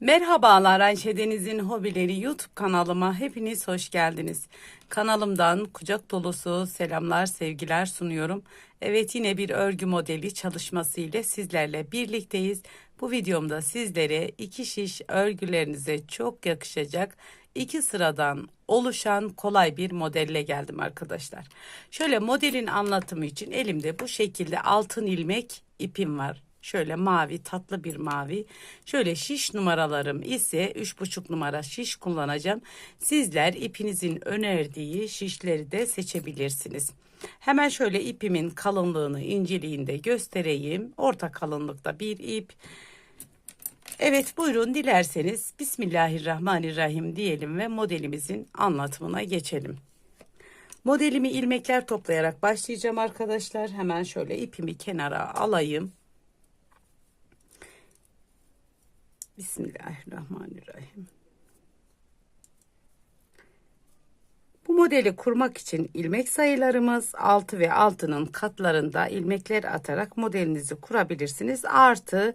Merhabalar Ayşe Deniz'in Hobileri YouTube kanalıma hepiniz hoş geldiniz. Kanalımdan kucak dolusu selamlar, sevgiler sunuyorum. Evet yine bir örgü modeli çalışması ile sizlerle birlikteyiz. Bu videomda sizlere iki şiş örgülerinize çok yakışacak iki sıradan oluşan kolay bir modelle geldim arkadaşlar. Şöyle modelin anlatımı için elimde bu şekilde altın ilmek ipim var. Şöyle mavi tatlı bir mavi. Şöyle şiş numaralarım ise 3,5 numara şiş kullanacağım. Sizler ipinizin önerdiği şişleri de seçebilirsiniz. Hemen şöyle ipimin kalınlığını inceliğinde göstereyim. Orta kalınlıkta bir ip. Evet buyurun dilerseniz Bismillahirrahmanirrahim diyelim ve modelimizin anlatımına geçelim. Modelimi ilmekler toplayarak başlayacağım arkadaşlar. Hemen şöyle ipimi kenara alayım. Bismillahirrahmanirrahim. Bu modeli kurmak için ilmek sayılarımız 6 ve 6'nın katlarında ilmekler atarak modelinizi kurabilirsiniz. Artı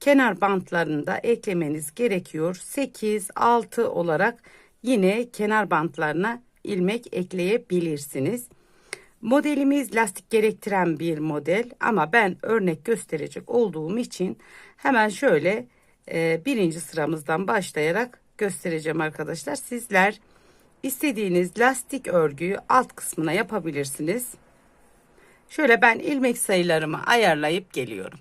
kenar bantlarını da eklemeniz gerekiyor. 8, 6 olarak yine kenar bantlarına ilmek ekleyebilirsiniz. Modelimiz lastik gerektiren bir model ama ben örnek gösterecek olduğum için hemen şöyle e, birinci sıramızdan başlayarak göstereceğim arkadaşlar. Sizler istediğiniz lastik örgüyü alt kısmına yapabilirsiniz. Şöyle ben ilmek sayılarımı ayarlayıp geliyorum.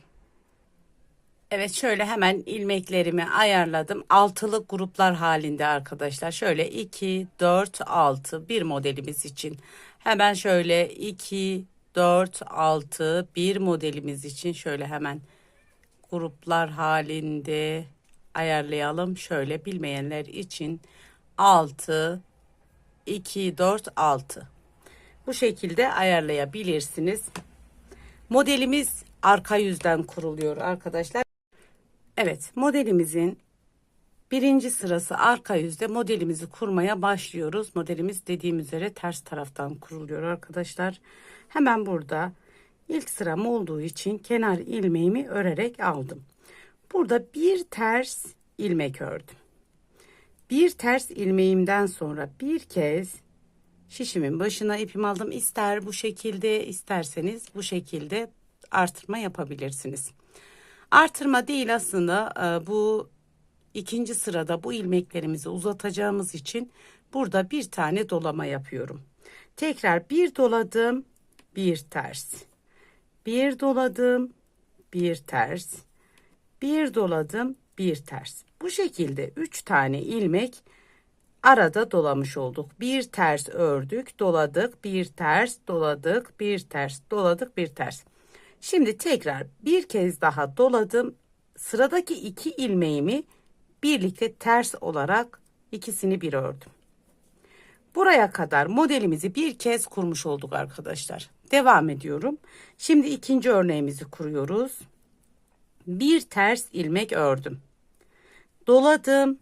Evet şöyle hemen ilmeklerimi ayarladım. Altılı gruplar halinde arkadaşlar. Şöyle 2, 4, 6 bir modelimiz için. Hemen şöyle 2, 4, 6 bir modelimiz için şöyle hemen gruplar halinde ayarlayalım. Şöyle bilmeyenler için 6, 2, 4, 6. Bu şekilde ayarlayabilirsiniz. Modelimiz arka yüzden kuruluyor arkadaşlar. Evet modelimizin birinci sırası arka yüzde modelimizi kurmaya başlıyoruz. Modelimiz dediğim üzere ters taraftan kuruluyor arkadaşlar. Hemen burada ilk sıram olduğu için kenar ilmeğimi örerek aldım. Burada bir ters ilmek ördüm. Bir ters ilmeğimden sonra bir kez şişimin başına ipimi aldım. İster bu şekilde isterseniz bu şekilde artırma yapabilirsiniz. Artırma değil aslında e, bu ikinci sırada bu ilmeklerimizi uzatacağımız için burada bir tane dolama yapıyorum. Tekrar bir doladım, bir ters. Bir doladım, bir ters. Bir doladım, bir ters. Bu şekilde üç tane ilmek arada dolamış olduk. Bir ters ördük, doladık, bir ters, doladık, bir ters, doladık, bir ters. Şimdi tekrar bir kez daha doladım. Sıradaki iki ilmeğimi birlikte ters olarak ikisini bir ördüm. Buraya kadar modelimizi bir kez kurmuş olduk arkadaşlar. Devam ediyorum. Şimdi ikinci örneğimizi kuruyoruz. Bir ters ilmek ördüm. Doladım.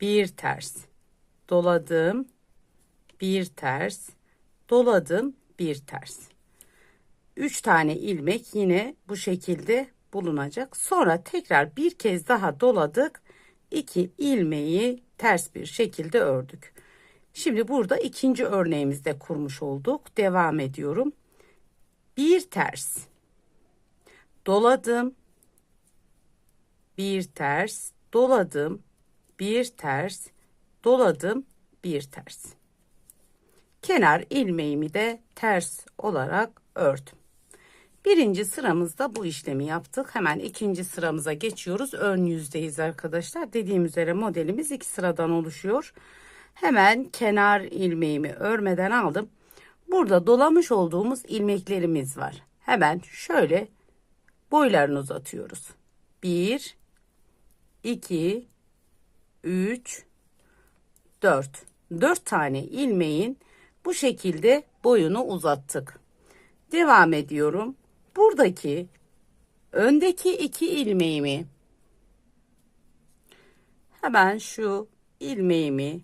Bir ters. Doladım. Bir ters. Doladım. Bir ters. 3 tane ilmek yine bu şekilde bulunacak. Sonra tekrar bir kez daha doladık. 2 ilmeği ters bir şekilde ördük. Şimdi burada ikinci örneğimizde kurmuş olduk. Devam ediyorum. Bir ters. Doladım. Bir ters. Doladım. Bir ters. Doladım. Bir ters. Kenar ilmeğimi de ters olarak ördüm. Birinci sıramızda bu işlemi yaptık. Hemen ikinci sıramıza geçiyoruz. Ön yüzdeyiz arkadaşlar. Dediğim üzere modelimiz iki sıradan oluşuyor. Hemen kenar ilmeğimi örmeden aldım. Burada dolamış olduğumuz ilmeklerimiz var. Hemen şöyle boylarını uzatıyoruz. 1 2 3 4 4 tane ilmeğin bu şekilde boyunu uzattık. Devam ediyorum buradaki öndeki iki ilmeğimi hemen şu ilmeğimi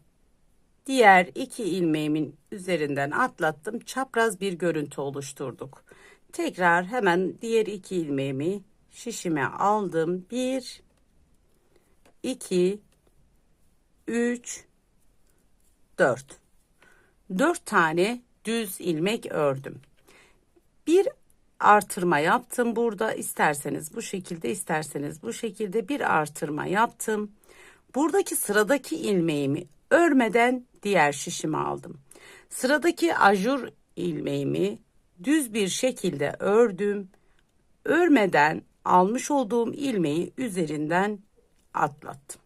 diğer iki ilmeğimin üzerinden atlattım. Çapraz bir görüntü oluşturduk. Tekrar hemen diğer iki ilmeğimi şişime aldım. Bir, 2 3 4 4 tane düz ilmek ördüm. Bir artırma yaptım burada isterseniz bu şekilde isterseniz bu şekilde bir artırma yaptım. Buradaki sıradaki ilmeğimi örmeden diğer şişimi aldım. Sıradaki ajur ilmeğimi düz bir şekilde ördüm. Örmeden almış olduğum ilmeği üzerinden atlattım.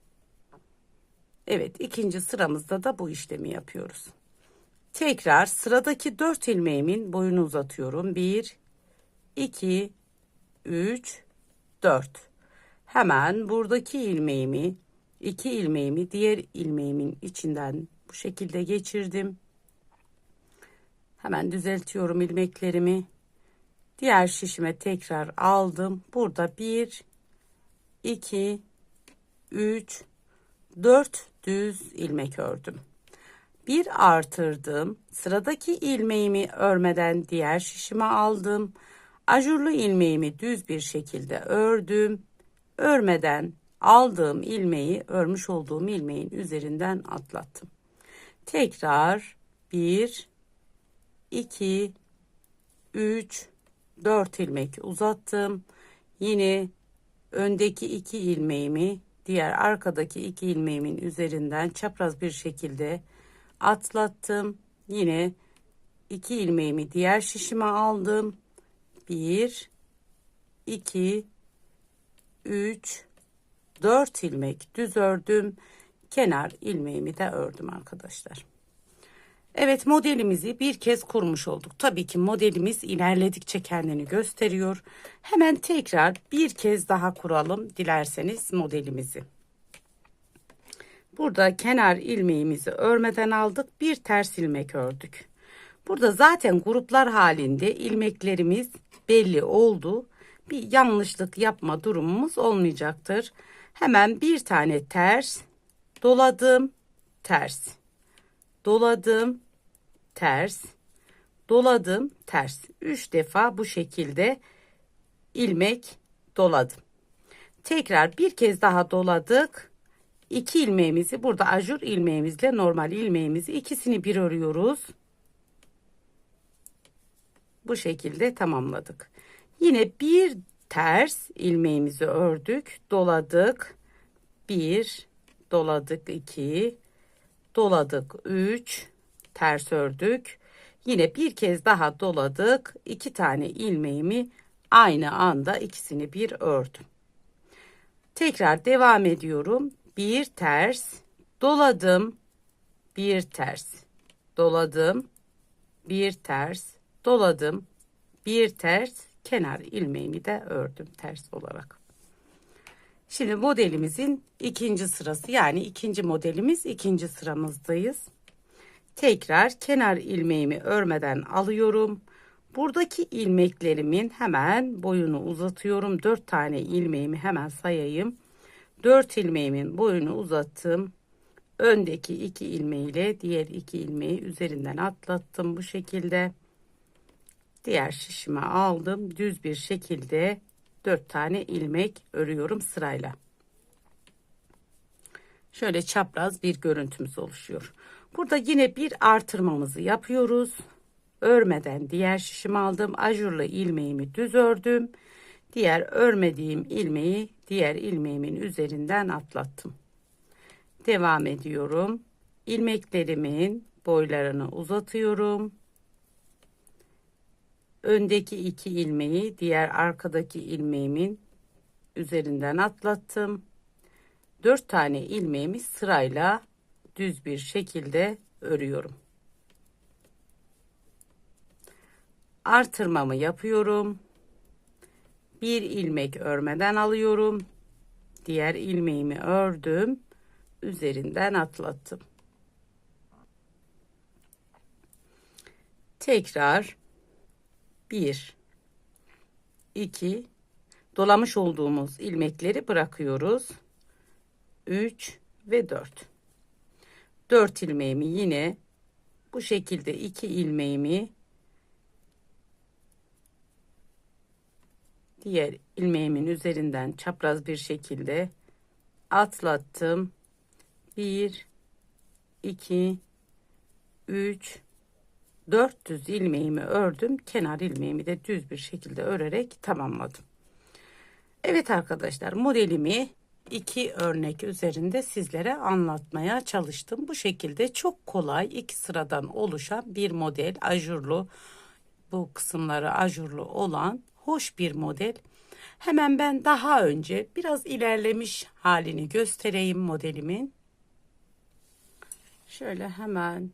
Evet ikinci sıramızda da bu işlemi yapıyoruz. Tekrar sıradaki 4 ilmeğimin boyunu uzatıyorum. 1 2 3 4 Hemen buradaki ilmeğimi iki ilmeğimi diğer ilmeğimin içinden bu şekilde geçirdim. Hemen düzeltiyorum ilmeklerimi. Diğer şişime tekrar aldım. Burada 1 2 3 4 düz ilmek ördüm. Bir artırdım. Sıradaki ilmeğimi örmeden diğer şişime aldım. Ajurlu ilmeğimi düz bir şekilde ördüm. Örmeden aldığım ilmeği örmüş olduğum ilmeğin üzerinden atlattım. Tekrar 1 2 3 4 ilmek uzattım. Yine öndeki iki ilmeğimi diğer arkadaki iki ilmeğimin üzerinden çapraz bir şekilde atlattım. Yine iki ilmeğimi diğer şişime aldım. 1 2 3 4 ilmek düz ördüm. Kenar ilmeğimi de ördüm arkadaşlar. Evet modelimizi bir kez kurmuş olduk. Tabii ki modelimiz ilerledikçe kendini gösteriyor. Hemen tekrar bir kez daha kuralım dilerseniz modelimizi. Burada kenar ilmeğimizi örmeden aldık. Bir ters ilmek ördük. Burada zaten gruplar halinde ilmeklerimiz belli oldu. Bir yanlışlık yapma durumumuz olmayacaktır. Hemen bir tane ters doladım ters. Doladım ters. Doladım ters. 3 defa bu şekilde ilmek doladım. Tekrar bir kez daha doladık. 2 ilmeğimizi burada ajur ilmeğimizle normal ilmeğimizi ikisini bir örüyoruz. Bu şekilde tamamladık. Yine bir ters ilmeğimizi ördük doladık. 1 doladık 2 doladık 3 ters ördük. Yine bir kez daha doladık. İki tane ilmeğimi aynı anda ikisini bir ördüm. Tekrar devam ediyorum. Bir ters. Doladım. Bir ters. Doladım. Bir ters. Doladım. Bir ters. Kenar ilmeğimi de ördüm ters olarak. Şimdi modelimizin ikinci sırası yani ikinci modelimiz ikinci sıramızdayız. Tekrar kenar ilmeğimi örmeden alıyorum. Buradaki ilmeklerimin hemen boyunu uzatıyorum. 4 tane ilmeğimi hemen sayayım. 4 ilmeğimin boyunu uzattım. Öndeki iki ilmeğiyle diğer iki ilmeği üzerinden atlattım bu şekilde. Diğer şişime aldım. Düz bir şekilde 4 tane ilmek örüyorum sırayla. Şöyle çapraz bir görüntümüz oluşuyor. Burada yine bir artırmamızı yapıyoruz. Örmeden diğer şişimi aldım. Ajurlu ilmeğimi düz ördüm. Diğer örmediğim ilmeği diğer ilmeğimin üzerinden atlattım. Devam ediyorum. İlmeklerimin boylarını uzatıyorum öndeki iki ilmeği diğer arkadaki ilmeğimin üzerinden atlattım. Dört tane ilmeğimi sırayla düz bir şekilde örüyorum. Artırmamı yapıyorum. Bir ilmek örmeden alıyorum. Diğer ilmeğimi ördüm. Üzerinden atlattım. Tekrar 1 2 dolamış olduğumuz ilmekleri bırakıyoruz. 3 ve 4. 4 ilmeğimi yine bu şekilde 2 ilmeğimi diğer ilmeğimin üzerinden çapraz bir şekilde atlattım. 1 2 3 400 ilmeğimi ördüm. Kenar ilmeğimi de düz bir şekilde örerek tamamladım. Evet arkadaşlar modelimi iki örnek üzerinde sizlere anlatmaya çalıştım. Bu şekilde çok kolay iki sıradan oluşan bir model ajurlu bu kısımları ajurlu olan hoş bir model. Hemen ben daha önce biraz ilerlemiş halini göstereyim modelimin. Şöyle hemen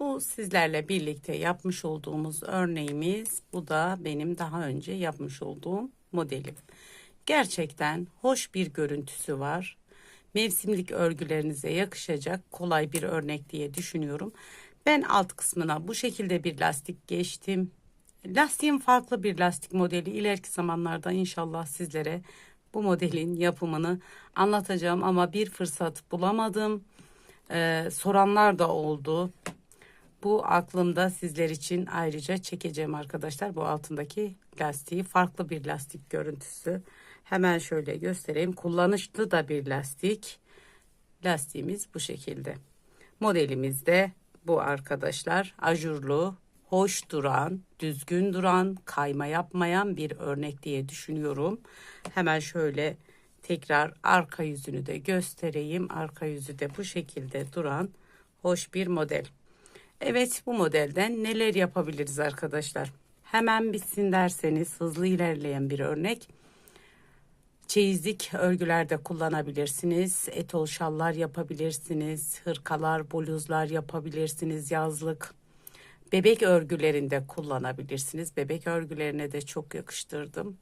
bu sizlerle birlikte yapmış olduğumuz örneğimiz. Bu da benim daha önce yapmış olduğum modelim. Gerçekten hoş bir görüntüsü var. Mevsimlik örgülerinize yakışacak kolay bir örnek diye düşünüyorum. Ben alt kısmına bu şekilde bir lastik geçtim. Lastiğin farklı bir lastik modeli ileriki zamanlarda inşallah sizlere bu modelin yapımını anlatacağım ama bir fırsat bulamadım. Ee, soranlar da oldu. Bu aklımda sizler için ayrıca çekeceğim arkadaşlar. Bu altındaki lastiği farklı bir lastik görüntüsü. Hemen şöyle göstereyim. Kullanışlı da bir lastik. Lastiğimiz bu şekilde. Modelimiz de bu arkadaşlar. Ajurlu, hoş duran, düzgün duran, kayma yapmayan bir örnek diye düşünüyorum. Hemen şöyle tekrar arka yüzünü de göstereyim. Arka yüzü de bu şekilde duran hoş bir model. Evet bu modelden neler yapabiliriz arkadaşlar? Hemen bitsin derseniz hızlı ilerleyen bir örnek. Çeyizlik örgülerde kullanabilirsiniz. Etol şallar yapabilirsiniz. Hırkalar, bluzlar yapabilirsiniz. Yazlık. Bebek örgülerinde kullanabilirsiniz. Bebek örgülerine de çok yakıştırdım.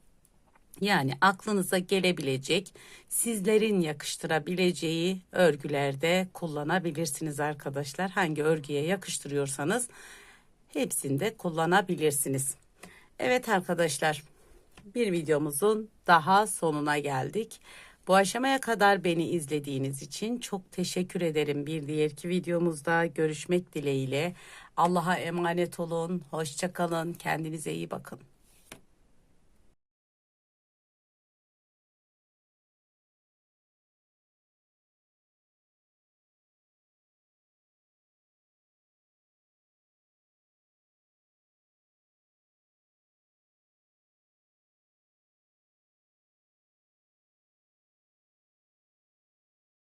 Yani aklınıza gelebilecek, sizlerin yakıştırabileceği örgülerde kullanabilirsiniz arkadaşlar. Hangi örgüye yakıştırıyorsanız hepsinde kullanabilirsiniz. Evet arkadaşlar, bir videomuzun daha sonuna geldik. Bu aşamaya kadar beni izlediğiniz için çok teşekkür ederim. Bir diğerki videomuzda görüşmek dileğiyle. Allah'a emanet olun. Hoşçakalın. Kendinize iyi bakın.